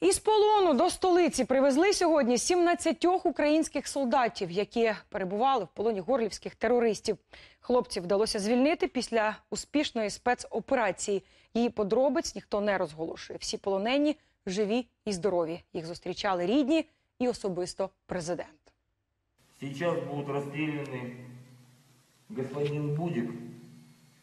Із полону до столиці привезли сьогодні 17 українських солдатів, які перебували в полоні горлівських терористів. Хлопців вдалося звільнити після успішної спецоперації. Її подробиць ніхто не розголошує. Всі полонені живі і здорові. Їх зустрічали рідні і особисто президент. Сейчас будут расстреляны господин Будик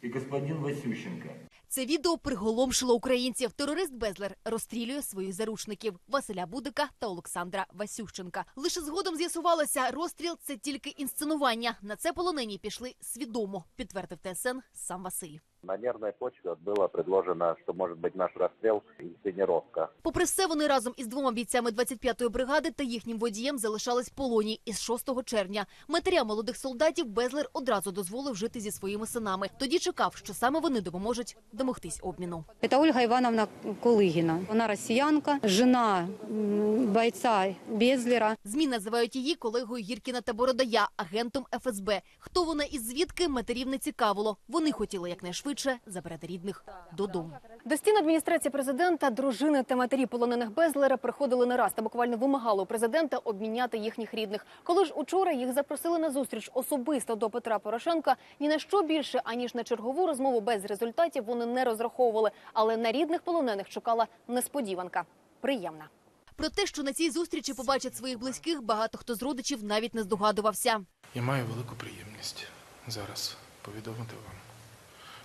и господин Васющенко. Це відео приголомшило українців. Терорист Безлер розстрілює своїх заручників Василя Будика та Олександра Васющенка. Лише згодом з'ясувалося, розстріл це тільки інсценування. На це полонені пішли свідомо, підтвердив ТСН сам Василь. На нервной почве было предложено, что может быть наш расстрел – инсценировка. Попри все, вони разом із двома бійцями 25-ї бригади та їхнім водієм залишались в полоні із 6 червня. Матерям молодих солдатів Безлер одразу дозволив жити зі своїми синами. Тоді чекав, що саме вони допоможуть домогтись обміну. Это Ольга Ивановна Кулыгина. Она россиянка, жена м, бойца Безлера. ЗМІ називають її колегою Гіркіна та Бородая, агентом ФСБ. Хто вона і звідки матерів не цікавило. Вони хотіли якнайшвидше забрати рідних додому. До стін адміністрації президента дружини та матері полонених Безлера приходили не раз та буквально вимагали у президента обміняти їхніх рідних. Коли ж учора їх запросили на зустріч особисто до Петра Порошенка, ні на що більше аніж на чергову розмову без результатів вони не розраховували. Але на рідних полонених чекала несподіванка. Приємна. Про те, що на цій зустрічі побачать своїх близьких, багато хто з родичів навіть не здогадувався. Я маю велику приємність зараз повідомити вам,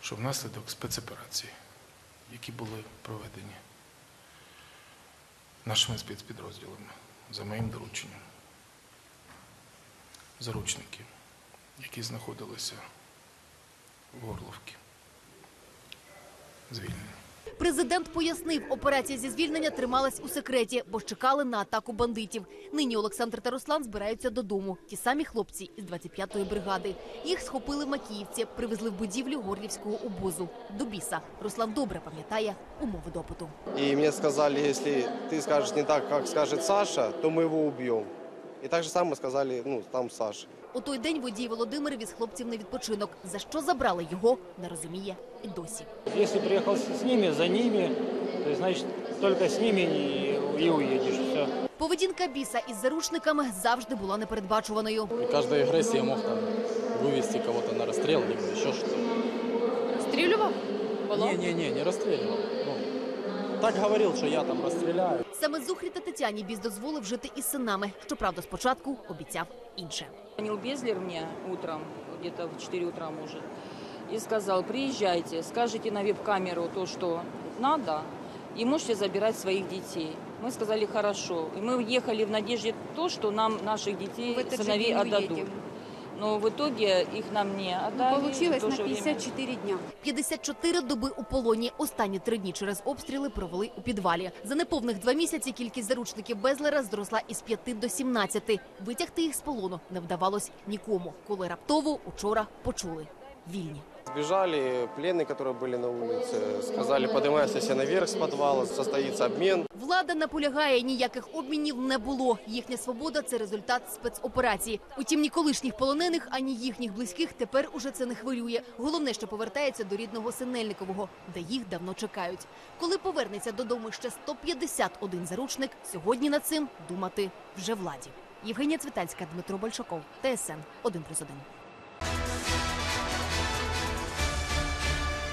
що внаслідок спецоперації, які були проведені нашими спецпідрозділами за моїм дорученням, заручники, які знаходилися в Горловці, звільнені. Президент пояснив, операція зі звільнення трималась у секреті, бо чекали на атаку бандитів. Нині Олександр та Руслан збираються додому. Ті самі хлопці із 25-ї бригади. Їх схопили в Макіївці, привезли в будівлю горлівського обозу. До біса. Руслан добре пам'ятає умови допиту. И мне сказали, если ты скажешь не так, как скажет Саша, то мы его убьем. И так же самое сказали, ну, там Саша. У той день водій Володимир віз хлопців на відпочинок. За що забрали його, не розуміє і досі. Если приехал с ними, за ними, то есть, значит, только с ними и, и уедешь. Все. Поведінка біса із заручниками завжди була непередбачуваною. При каждой агрессии я мог там вывести кого-то на расстрел, либо еще что-то. Стрілював? Не-не-не, не расстреливал. Ну, так говорил, что я там расстреляю. Саме Зухрі та Тетяні біз дозволив жити із синами. Щоправда, спочатку обіцяв інше. Звонил Безлер мне утром, где-то в 4 утра может, и сказал, приезжайте, скажите на веб-камеру то, что надо, и можете забирать своих детей. Мы сказали, хорошо. И мы уехали в надежде то, что нам наших детей, сыновей отдадут. Но в итоге их нам не отдали. Получилось В на же время- 54 дня. 54 доби у полоні. Останні три дні через обстріли провели у підвалі. За неповних два місяці кількість заручників Безлера зросла із 5 до 17. Витягти їх з полону не вдавалось нікому, коли раптово учора почули вільні. Сбежали пленные, которые были на улице. Сказали, поднимайся все наверх с подвала, состоится обмен. Влада наполягає, ніяких обмінів не було. Їхня свобода це результат спецоперації. Утім, ні колишніх полонених, ані їхніх близьких тепер уже це не хвилює. Головне, що повертається до рідного Синельникового, де їх давно чекають. Коли повернеться додому ще 151 заручник, сьогодні над цим думати вже владі. Євгенія Цвітанська, Дмитро Большаков, ТСН 1+,1.